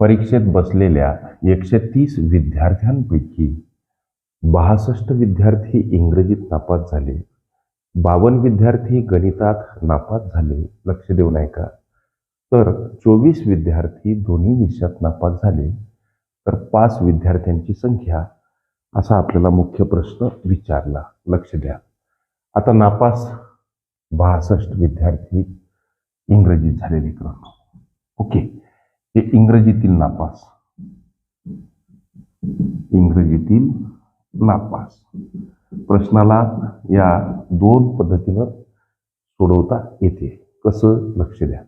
परीक्षेत बसलेल्या एकशे तीस विद्यार्थ्यांपैकी बासष्ट विद्यार्थी इंग्रजीत नापास झाले. बावन्न विद्यार्थी गणितात नापास झाले लक्ष देऊन ऐका. तर चोवीस विद्यार्थी दोन्ही विषयात नापास झाले. तर पाच विद्यार्थ्यांची संख्या असा आपल्याला मुख्य प्रश्न विचारला. लक्ष द्या. आता नापास बासष्ट विद्यार्थी इंग्रजीत झाले क्रम ओके. हे इंग्रजीतील नापास. इंग्रजीतील नापास. प्रश्नाला या दोन पद्धतीनं सोडवता येते. कसं? लक्ष द्या.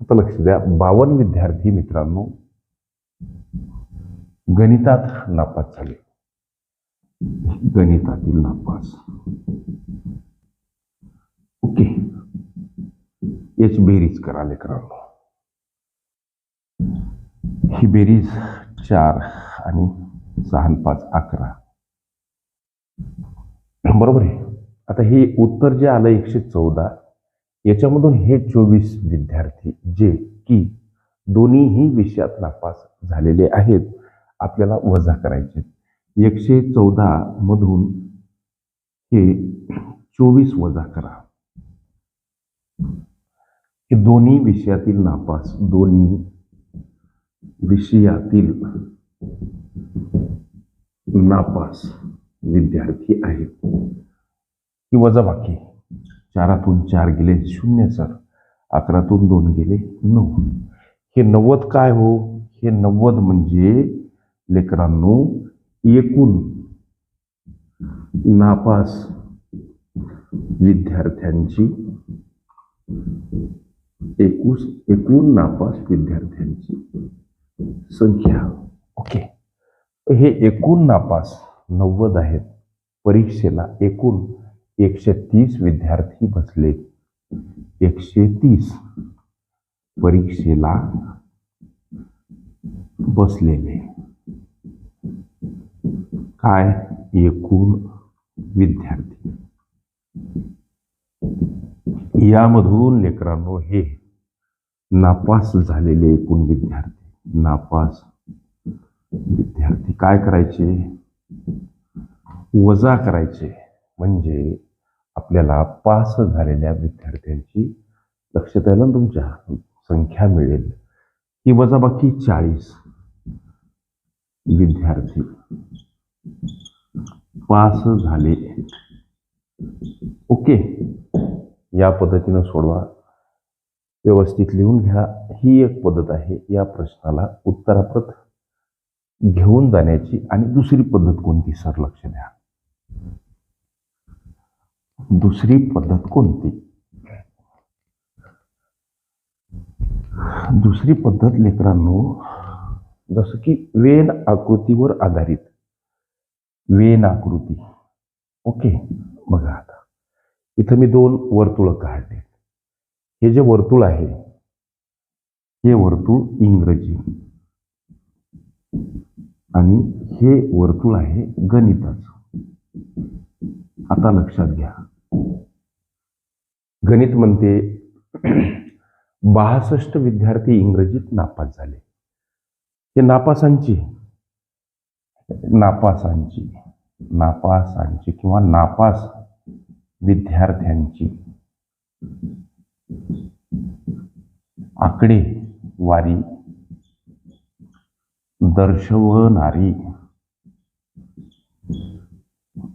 आता लक्ष द्या. बावन्न विद्यार्थी मित्रांनो गणितात नापास झाले. गणितातील नापास. ओके. याची बेरीज करा लेकरांनो. ही बेरीज चार आणि सहा पाच अकरा. बरोबर आहे. आता हे उत्तर जे आलं एकशे चौदा याच्यामधून हे चोवीस विद्यार्थी जे की दोन्हीही विषयात नापास झालेले आहेत आपल्याला वजा करायचे एकशे चौदा मधून हे चोवीस वजा करा. हे दोन्ही विषयातील नापास दोन्ही विषयातील नापास विद्यार्थी आहेत. ही वजाबाकी चारातून चार गेले शून्य सर. अकरातून दोन गेले नऊ. हे नव्वद काय हो? हे नव्वद म्हणजे लेकरांनो एकूण नापास विद्यार्थ्यांची एकूण एकूण नापास विद्यार्थ्यांची संख्या. ओके. हे एकूण नापास नव्वद आहेत. परीक्षेला एकूण एकशे तीस विद्यार्थी बसले. एकशे तीस परीक्षेला बसलेले. काय? एकूण विद्यार्थी. यामधून लेकरांनो हे नापास झालेले एकूण विद्यार्थी नापास. विद्यार्थी काय करायचे? वजा करायचे. म्हणजे आपल्याला पास झालेल्या विद्यार्थ्यांची लक्षात आलं ना तुमच्या संख्या मिळेल. ही वजाबाकी चाळीस. विद्यार्थी पास झाले. ओके. या पद्धतीनं सोडवा. व्यवस्थित लिहून घ्या. ही एक पद्धत आहे. या प्रश्नाला उत्तराप्रत घेऊन जाण्याची आणि दुसरी पद्धत कोणती? सर लक्ष द्या. दुसरी पद्धत कोणती? दुसरी पद्धत लेकरांनो जसं की वेन आकृतीवर आधारित. वेन आकृती. ओके? बघा आता. इथं मी दोन वर्तुळ काढले हे जे वर्तुळ आहे हे वर्तुळ इंग्रजी. आणि हे वर्तुळ आहे गणिताचं. आता लक्षात घ्या. गणित म्हणते बासष्ट विद्यार्थी इंग्रजीत नापास झाले. हे नापासांची नापासांची नापासांची किंवा नापास विद्यार्थ्यांची. आकडेवारी दर्शवणारी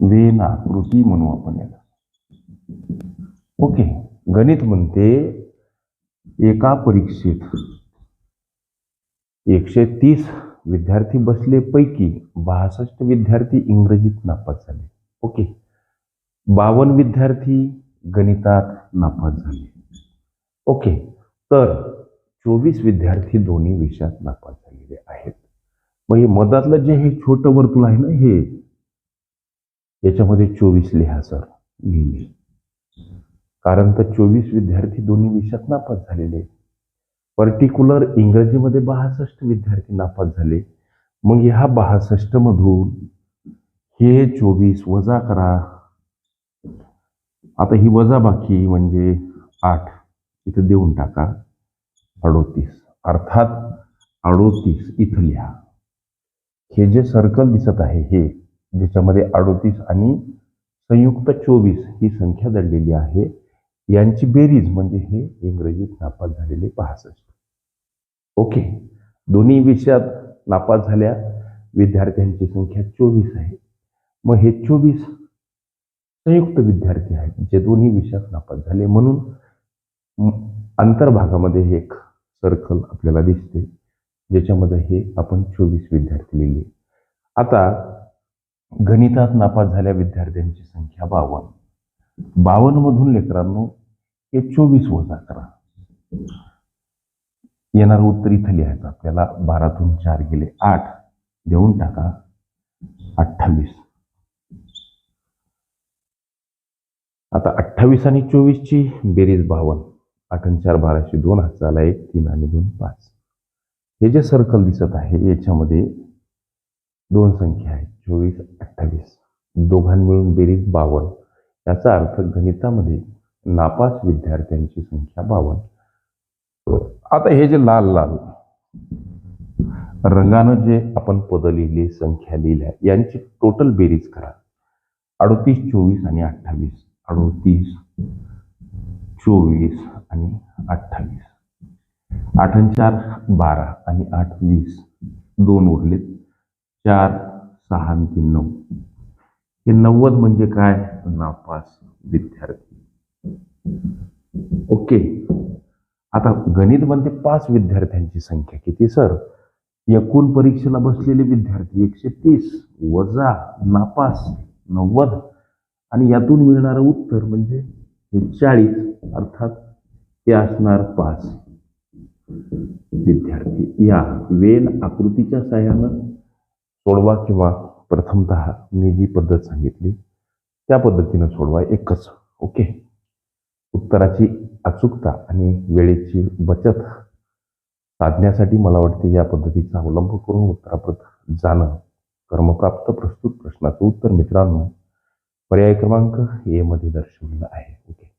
वेन आकृती म्हणू आपण याला. ओके गणित म्हणते एका परीक्षेत एकशे तीस विद्यार्थी बसले पैकी बासष्ट विद्यार्थी इंग्रजीत नापास झाले. ओके बावन्न विद्यार्थी गणितात नापास झाले. ओके. तर चोवीस विद्यार्थी दोन्ही विषयात नापास झालेले आहेत. मग हे मधातलं जे हे छोटं वर्तुळ आहे ना हे याच्यामध्ये चोवीस लिहा सर लिहिले. कारण तर चोवीस विद्यार्थी दोन्ही विषयात नापास झालेले. पर्टिक्युलर इंग्रजीमध्ये बासष्ट विद्यार्थी नापास झाले. मग ह्या बासष्ट मधून हे चोवीस वजा करा. आता ही वजा बाकी म्हणजे आठ. इथं देऊन टाका. अडोतीस. अर्थात अडोतीस इथं लिहा. हे जे सर्कल दिसत आहे हे ज्याच्यामध्ये अडोतीस आणि संयुक्त चोवीस ही संख्या दडलेली आहे यांची बेरीज म्हणजे हे इंग्रजीत नापास झालेले पासष्ट. ओके. दोन्ही विषयात नापास झाल्या. विद्यार्थ्यांची संख्या चोवीस आहे. मग हे चोवीस संयुक्त विद्यार्थी आहेत जे दोन्ही विषयात नापास झाले. म्हणून अंतर्भागामध्ये हे एक सर्कल आपल्याला दिसते ज्याच्यामध्ये हे आपण चोवीस विद्यार्थी लिहिले. आता गणितात नापास झाल्या विद्यार्थ्यांची संख्या बावन्न. बावन्नमधून लेकरांनो हे चोवीस वजा करा. येणारं उत्तर इथं लिहायचं आपल्याला. बारातून चार गेले आठ. देऊन टाका अठ्ठावीस. आता अठ्ठावीस आणि चोवीसची बेरीज बावन्न. आठ आणि चार बाराशे दोन हाताला एक तीन आणि दोन पाच. हे जे सर्कल दिसत आहे याच्यामध्ये दोन संख्या आहेत चोवीस अठ्ठावीस. दोघां मिळून बेरीज बावन्न. याचा अर्थ गणितामध्ये नापास विद्यार्थ्यांची संख्या बावन्न. आता हे जे लाल लाल रंगानं जे आपण पद लिहिले संख्या लिहिल्या यांची टोटल बेरीज करा. अडोतीस चोवीस आणि अठ्ठावीस. अडोतीस चोवीस आणि अठ्ठावीस. आठ आणि चार बारा आणि आठ वीस दोन उरलेत. चार सहा आणि तीन नऊ. हे नव्वद म्हणजे काय? नापास विद्यार्थी. ओके. आता गणित म्हणते पाच विद्यार्थ्यांची संख्या किती सर? एकूण परीक्षेला बसलेले विद्यार्थी एकशे तीस. वजा नापास नव्वद. आणि यातून मिळणारं उत्तर म्हणजे हे चाळीस. अर्थात हे असणार पाच. विद्यार्थी या वेन आकृतीच्या साह्यानं सोडवा किंवा प्रथमतः मी जी पद्धत सांगितली त्या पद्धतीनं सोडवा एकच ओके? उत्तराची अचूकता आणि वेळेची बचत साधण्यासाठी मला वाटते या पद्धतीचा अवलंब करून उत्तराप्रत जाणं कर्मप्राप्त प्रस्तुत प्रश्नाचं उत्तर मित्रांनो पर्याय क्रमांक ए मध्ये दर्शवलेला आहे ओके?